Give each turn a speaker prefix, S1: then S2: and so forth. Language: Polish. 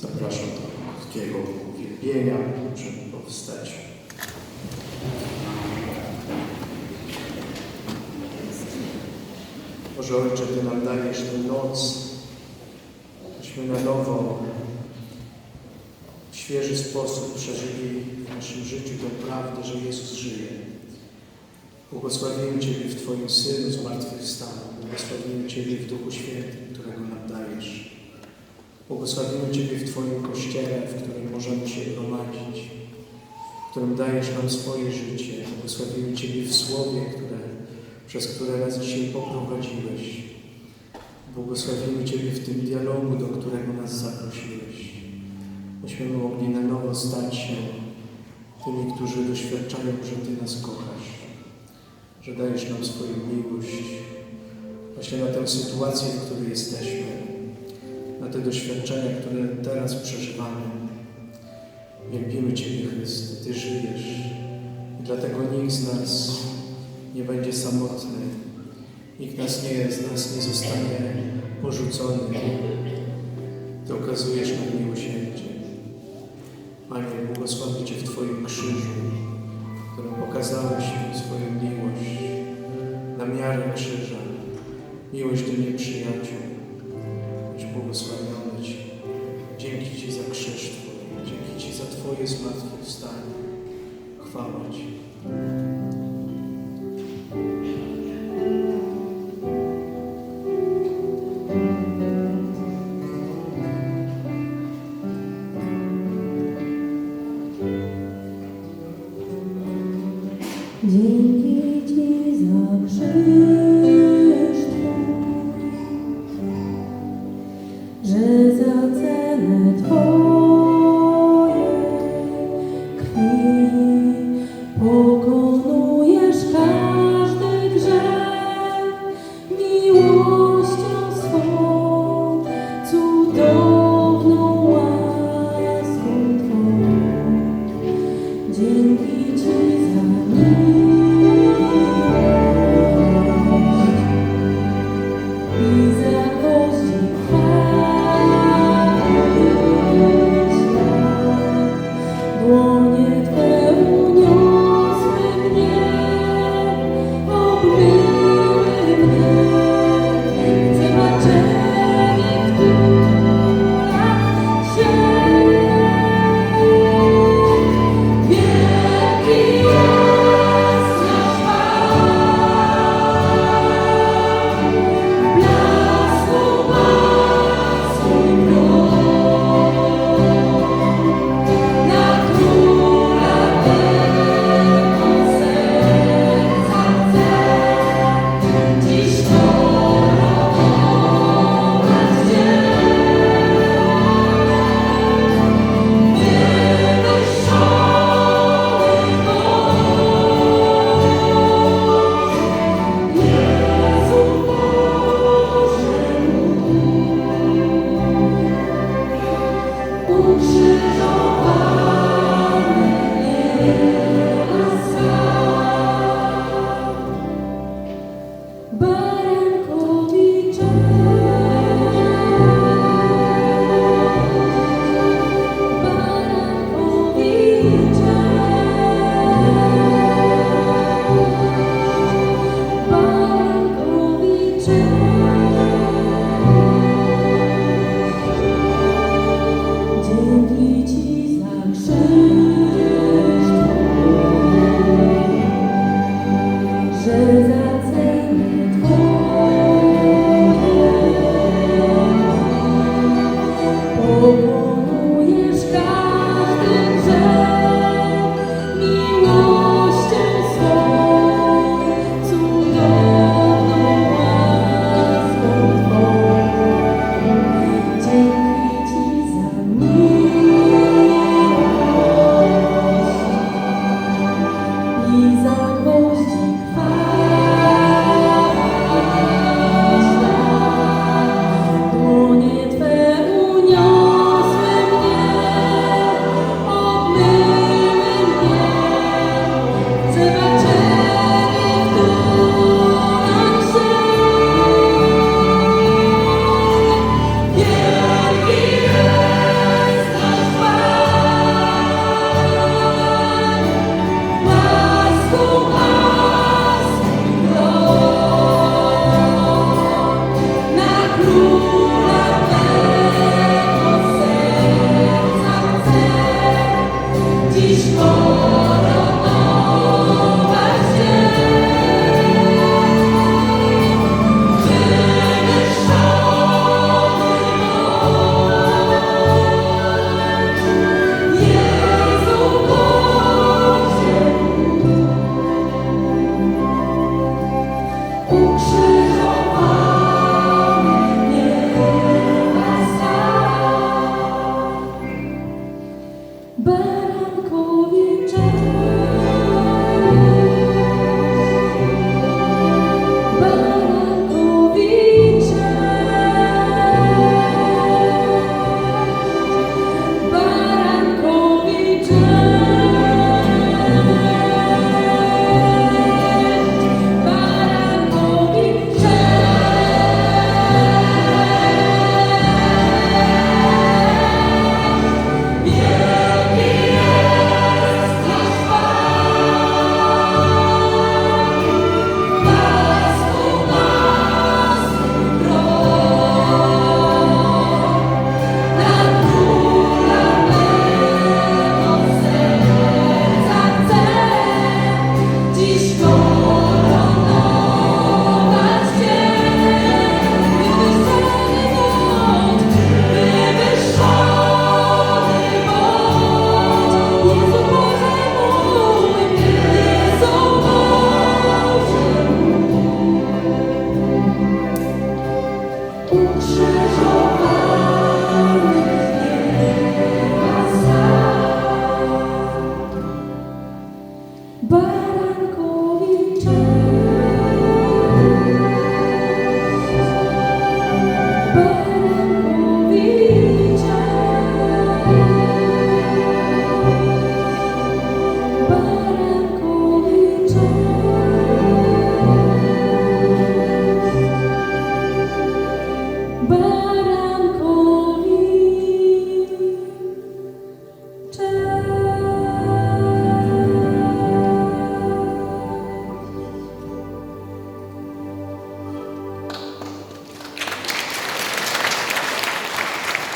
S1: Zapraszam do krótkiego uwielbienia przed powstaciem. Boże Ojcze, Ty nam dajesz tę noc, byśmy na nowo w świeży sposób przeżyli w naszym życiu tę prawdę, że Jezus żyje. Błogosławimy Ciebie w Twoim Synu zmartwychwstaniu. Błogosławimy Ciebie w Duchu Świętym, którego nam dajesz. Błogosławimy Ciebie w Twoim Kościele, w którym możemy się gromadzić, w którym dajesz nam swoje życie. Błogosławimy Ciebie w Słowie, które, przez które nas dzisiaj poprowadziłeś. Błogosławimy Ciebie w tym dialogu, do którego nas zaprosiłeś. Byśmy mogli na nowo stać się tymi, którzy doświadczają, że Ty nas kochasz, że dajesz nam swoją miłość właśnie na tę sytuację, w której jesteśmy, na te doświadczenia, które teraz przeżywamy. Wielbimy Ciebie, Chryste, Ty żyjesz i dlatego nikt z nas nie będzie samotny, nikt nas nie, z nas nie zostanie porzucony. Ty okazujesz nam miłosierdzie. Panie, błogosławię Cię w Twoim krzyżu, którym pokazałeś swoją miłość na miarę krzyża, miłość do nieprzyjaciół błogosławiony Ci. Dzięki Ci za krzyż Twój. Dzięki Ci za Twoje zmartwychwstanie. Chwała Ci. Dzięki Ci za krzyż.